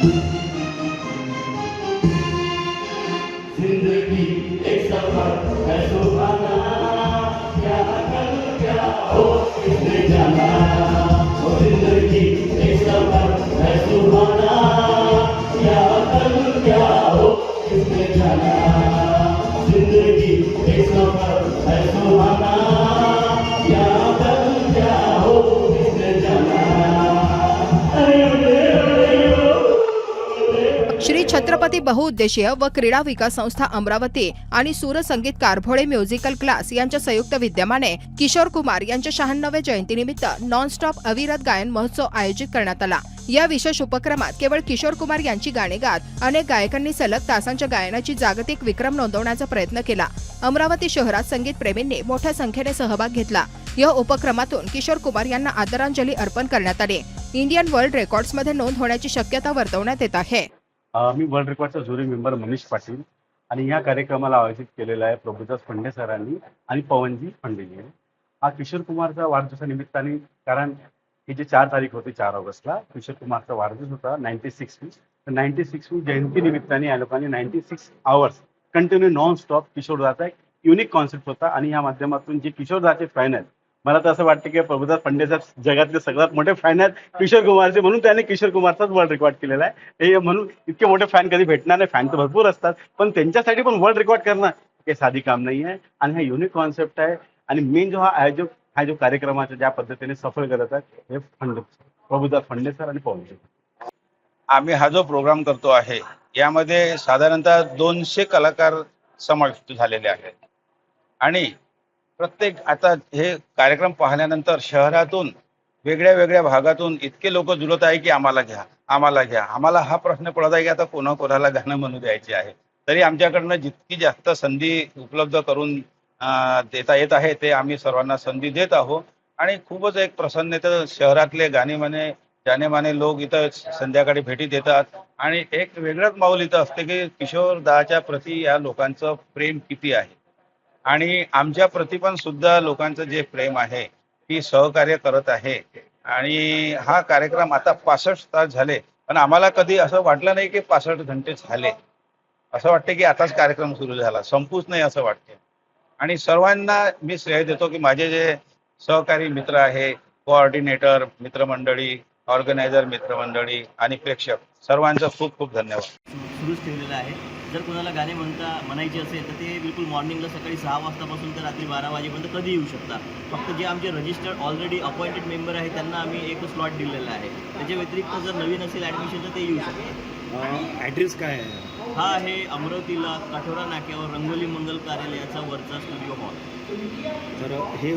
जिंदगी एक सफर है सुहाना क्या कल हो, क्या हो किसने जाना? जिंदगी एक सफर है सुहाना क्या कल क्या हो किसने जाना? जिंदगी एक सफर है सुहाना। छत्रपती बहुउद्देशीय व क्रीडा विकास संस्था अमरावती आणि सूर संगीतकार भोळे म्युझिकल क्लास यांच्या संयुक्त विद्यमाने किशोर कुमार यांच्या शहाण्णव्या जयंतीनिमित्त नॉनस्टॉप अविरत गायन महोत्सव आयोजित करण्यात आला. या विशेष उपक्रमात केवळ किशोर कुमार यांची गाणी गात अनेक गायकांनी सलग तासांच्या गायनाची जागतिक विक्रम नोंदवण्याचा प्रयत्न केला. अमरावती शहरात संगीत प्रेमींनी मोठ्या संख्येने सहभाग घेतला. या उपक्रमातून किशोर कुमार यांना आदरांजली अर्पण करण्यात आली. इंडियन वर्ल्ड रेकॉर्ड्समध्ये नोंद होण्याची शक्यता वर्तवण्यात येत आहे. मी वर्ल्ड रेकॉर्डचा जुरी मेंबर मनीष पाटील आणि या कार्यक्रमाला आयोजित केलेला आहे प्रभुदास फंडे सरांनी आणि पवनजी फंडेजी हा किशोर कुमारचा वाढदिवसानिमित्ताने कारण ही जी चार तारीख होती चार ऑगस्टला किशोर कुमारचा वाढदिवस होता नाईन्टी सिक्सवी तर नाईन्टी सिक्सवी जयंती निमित्ताने या लोकांनी ninety six hours continue non stop किशोरदाचा एक युनिक कॉन्सेप्ट होता आणि या माध्यमातून जे किशोरदाचे फॅन आहेत मला तर असं वाटतं की प्रभुदास फंडेचा जगातले सगळ्यात मोठे फॅन आहेत. किशोर कुमारचे म्हणून त्याने किशोर कुमारचाच वर्ल्ड रेकॉर्ड केलेला आहे. हे म्हणून इतके मोठे फॅन कधी भेटणार नाही. फॅन तर भरपूर असतात. पण त्यांच्यासाठी पण वर्ल्ड रेकॉर्ड करणं हे साधी काम नाही आहे. आणि हा युनिक कॉन्सेप्ट आहे. आणि मेन जो हा आयोजक हा जो कार्यक्रमाचा ज्या पद्धतीने सफल करत आहे हे फंड प्रभुदास फंडे सर आणि पवनजी आम्ही हा जो प्रोग्राम करतो आहे यामध्ये साधारणतः दोनशे कलाकार समाविष्ट झालेले आहेत. आणि प्रत्येक आता हे कार्यक्रम पाहिल्यानंतर शहरातून वेगळ्या वेगळ्या भागातून इतके लोक जुळत आहे की आम्हाला घ्या आम्हाला घ्या. आम्हाला हा प्रश्न पडत आहे की आता कोणा कोणाला गाणं म्हणू द्यायचे आहे. तरी आमच्याकडनं जितकी जास्त संधी उपलब्ध करून देता येत आहे ते आम्ही सर्वांना संधी देत आहोत. आणि खूपच एक प्रसन्नता शहरातले गाणे म्हणे जानेमाने लोक इथं संध्याकाळी भेटी देतात. आणि एक वेगळंच माऊल इथं असते की किशोर दहाच्या प्रती या लोकांचं प्रेम किती आहे. आणि आमच्या प्रती पण सुद्धा लोकांचं जे प्रेम आहे ती सहकार्य करत आहे. आणि हा कार्यक्रम आता पासष्ट तास झाले पण आम्हाला कधी असं वाटलं नाही की पासष्ट घंटे झाले. असं वाटतं की आताच कार्यक्रम सुरू झाला संपूच नाही असं वाटते. आणि सर्वांना मी श्रेय देतो की माझे जे सहकारी मित्र आहे कोऑर्डिनेटर मित्रमंडळी ऑर्गनायझर मित्रमंडळी आणि प्रेक्षक सर्वांचं खूप खूप धन्यवाद. सुरूच ठेवलेलं आहे. जर कोणाला गाणे म्हणता म्हणायचे असेल तर ते बिलकुल मॉर्निंगला सकाळी सहा वाजतापासून तर रात्री बारा वाजेपर्यंत कधी येऊ शकता. फक्त जे आमचे रजिस्टर्ड ऑलरेडी अपॉइंटेड मेंबर आहे त्यांना आम्ही एक स्लॉट दिलेला आहे. त्याच्या व्यतिरिक्त जर नवीन असेल ॲडमिशन तर ते येऊ शकतात ॲड्रेस काय आहे? हा आहे अमरावतीला काठोरा नाक्यावर रंगोली मंगल कार्यालयाचा वरचा स्टुडिओ हॉल तर हे